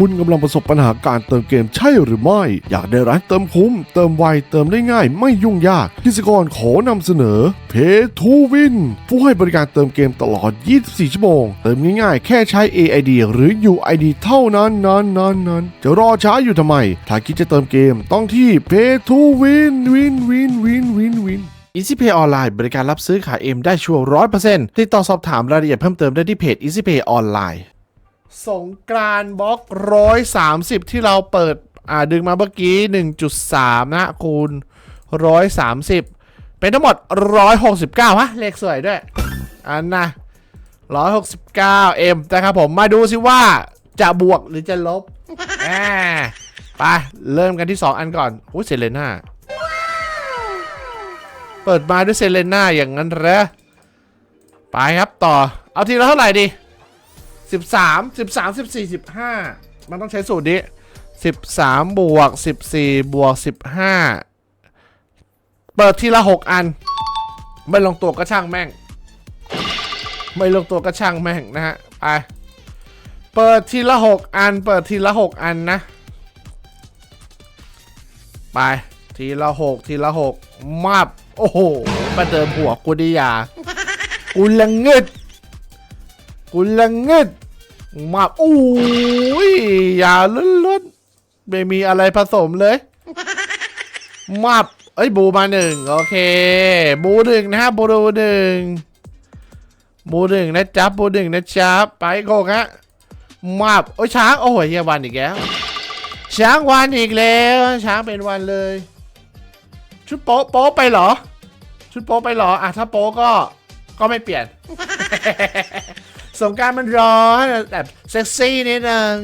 คุณกำลังประสบปัญหาการเติมเกมใช่หรือไม่ อยากได้ร้านเติมคุ้ม เติมไว เติมได้ง่าย ไม่ยุ่งยากกิจกรขอนำเสนอ Pay to Win ผู้ให้บริการเติมเกมตลอด 24 ชั่วโมง เติมง่ายๆ แค่ใช้ AID หรือ UID เท่านั้นนั้นนั้นนั้นจะรอช้าอยู่ทำไม ถ้าคิดจะเติมเกมต้องที่ Pay to Win Win Win Win Win Win EasyPay ออนไลน์บริการรับซื้อขายเอ็มได้ชัวร์ร้อยเปอร์เซ็นต์ติดต่อสอบถามรายละเอียดเพิ่มเติมได้ที่เพจ EasyPay ออนไลน์ สงกรานบล็อกร้อยสามสิบที่เราเปิดอ่าดึงมาเมื่อกี้หนึ่งจุดสามนะคูณร้อยสามสิบเป็นทั้งหมดร้อยหกสิบเก้าฮะเลขสวยด้วย อันนะร้อยหกสิบเก้าเอ็มนะครับผมมาดูสิว่าจะบวกหรือจะลบไป เริ่มกันที่2อันก่อนโอ้ยเซเลน่าเปิดมาด้วยเซเลน่าอย่างนั้นเหรอไปครับต่อ เอาทีละเท่าไหร่ดี สิบสามสิบสามสิบสี่สิบห้ามันต้องใช้สูตรนี้สิบสามบวกสิบสี่บวกสิบห้าเปิดทีละหกอัน ไม่ลงตัวก็ช่างแม่ง ไม่ลงตัวก็ช่างแม่งนะฮะไปเปิดทีละหกอัน เปิดทีละหกอันนะไปทีละหกทีละหกมาบโอ้โหมาเดิมหัวกูดิยากูละเงิด กูละเงิดมาบอุ้ยอย่าล้นๆไม่มีอะไรผสมเลยมาบเอ้ยบูมาหนึ่งโอเค บูหนึ่งนะฮะบูดูหนึ่งบูหนึ่งนะจ๊ะบูหนึ่งนะจ๊ะไปโกงฮะมาบโอ้ยช้างโอ้ยเฮียวันอีกแล้วช้างวันอีกแล้ว ช้างเป็นวันเลย ชุดโป๊ะโป๊ะไปเหรอ ชุดโป๊ะไปเหรออะถ้าโป๊ะก็ก็ไม่เปลี่ยน สงการมันร้อนแบบเซ็กซี่นิดนึง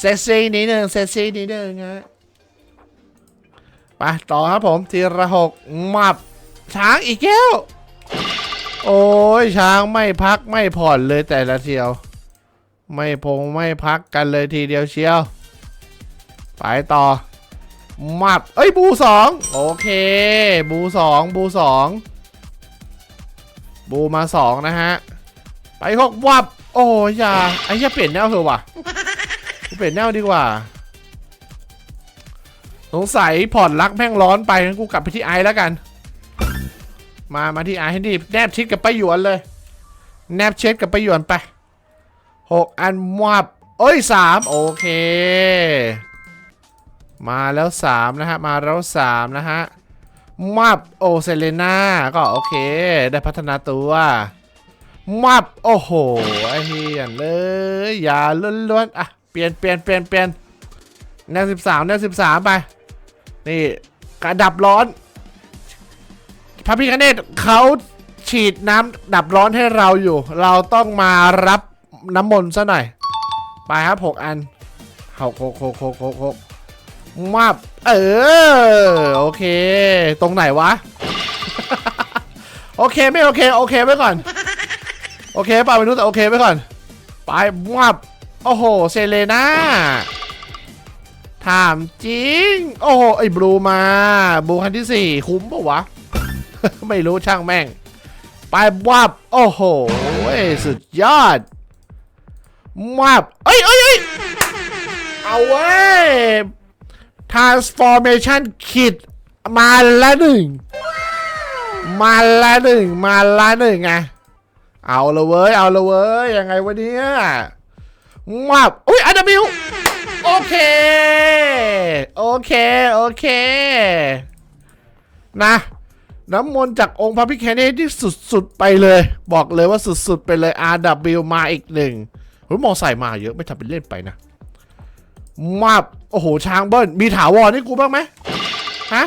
เซ็กซี่นิดนึงเซ็กซี่นิดนึงฮะไปต่อครับผมทีละหกมับช้างอีกแล้วโอ้ยช้างไม่พักไม่ผ่อนเลยแต่ละเที่ยว ไม่พงไม่พักกันเลยทีเดียวเชียว ไปต่อมับเอ้ยบูสองโอเค บูสองบูสองบูมาสองนะฮะ ไปหกวับโอ้ยย่าไอ้เหี้ยเปลี่ยนแนวเถอะว่ะกูเปลี่ยนแนวดีกว่าสงสัยผ่อนรักแม่งร้อนไปงั้นกูกลับไปที่ไอแล้วกัน มามาที่ไอให้ดีแนบชิดกับป้าหยวนเลย แนบเช็ดกับป้าหยวนไปหกอันมับเอ้ยสามโอเค มาแล้วสามนะฮะ มาแล้วสามนะฮะมับโอเซเลน่าก็โอเค ได้พัฒนาตัว มับโอ้โหไอ้เหี้ยเลยอย่าล้วนๆอะเปลี่ยนเปลี่ยนเปลี่ยนเปลี่ยนแนวสิบสามแนวสิบสามไป นี่กระดับร้อนพระพิคเนตเขาฉีดน้ำดับร้อนให้เราอยู่ เราต้องมารับน้ำมนต์ซะหน่อย ไปครับหกอันหกหกหกหกหกหกมาเออ โอเค ตรงไหนวะ โอเคไม่โอเค โอเคไว้ก่อน โอเคป่ะไม่รู้แต่โอเคไว้ก่อน ไปมาบโอ้โห เซเลน่า ถามจริง โอ้โห ไอ้บลูมา บลูคันที่สี่คุ้มปะวะ ไม่รู้ช่างแม่ง ไปวับ โอ้โห สุดยอดวับเอ้ยเอ้ยเอ้ยเอาเว้ย transformation kit มาละหนึ่ง มาละหนึ่ง มาละหนึ่งไง เอาละเว้ย เอาละเว้ย ยังไงวะเนี่ยวับอุ้ยอันดับิวโอเค โอเค โอเค นะ น้ำมนต์จากองค์พระพิคเนตที่สุด ๆ ไปเลย บอกเลยว่าสุด ๆ ไปเลย RW มาอีกหนึ่งเฮ้ยมอใส่มาเยอะไม่ทำเป็นเล่นไปนะมาโอ้โห ช้างเบิ้ล มีถาวรให้กูบ้างไหมฮะ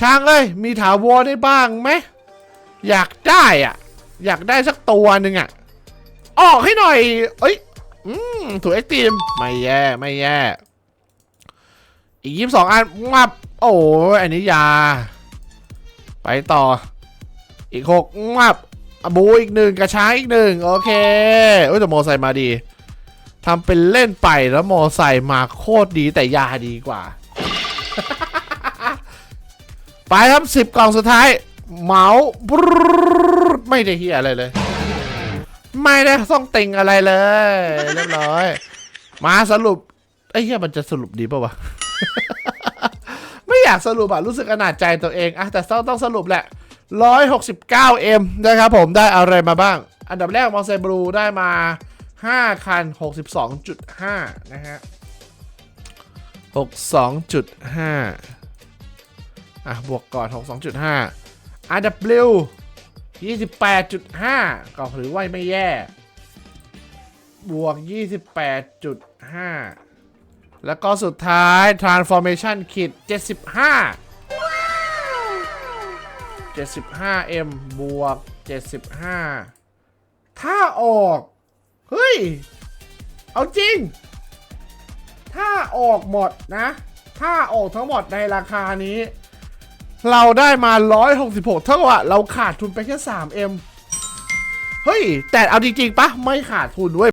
ช้างเอ้ย มีถาวรให้บ้างไหม อยากได้อะ อยากได้สักตัวหนึ่งอะ ออกให้หน่อย เอ้ย อืมถูกไอติมไม่แย่ไม่แย่ อีกยี่สิบสองอันมาบโอ้ยอันนี้ยา ไปต่อ อีกหกมับอบูอีกหนึ่งกระช้าอีกหนึ่งโอเคโอ้ยแต่มอไซค์มาดีทำเป็นเล่นไปแล้วมอไซค์มาโคตรดีแต่ยาดีกว่า ไปครับสิบกล่องสุดท้าย เมาบรูดไม่ได้เฮียอะไรเลย ไม่ได้ต้องติงอะไรเลยเรียบร้อย มาสรุปไอ้เหี้ยมันจะสรุปดีป่าวะ ไม่อยากสรุปอะรู้สึกอนาจใจตัวเองอะแต่ต้องต้องสรุปแหละ 169M นะครับผมได้อะไรมาบ้าง อันดับแรกมอเซบลูได้มา 5 คัน 62.5 นะฮะ 62.5 อะ บวกก่อน 62.5 RW 28.5 ก็ถือว่าไม่แย่ บวก 28.5 แล้วก็สุดท้าย transformation kit 75 75m บวก 75 ถ้าออก เฮ้ย เอาจริง ถ้าออกหมดนะ ถ้าออกทั้งหมดในราคานี้ เราได้มา 166 เท่ากับว่าเราขาดทุนไปแค่ 3m เฮ้ย แต่เอาจริงๆปะไม่ขาดทุนเว้ย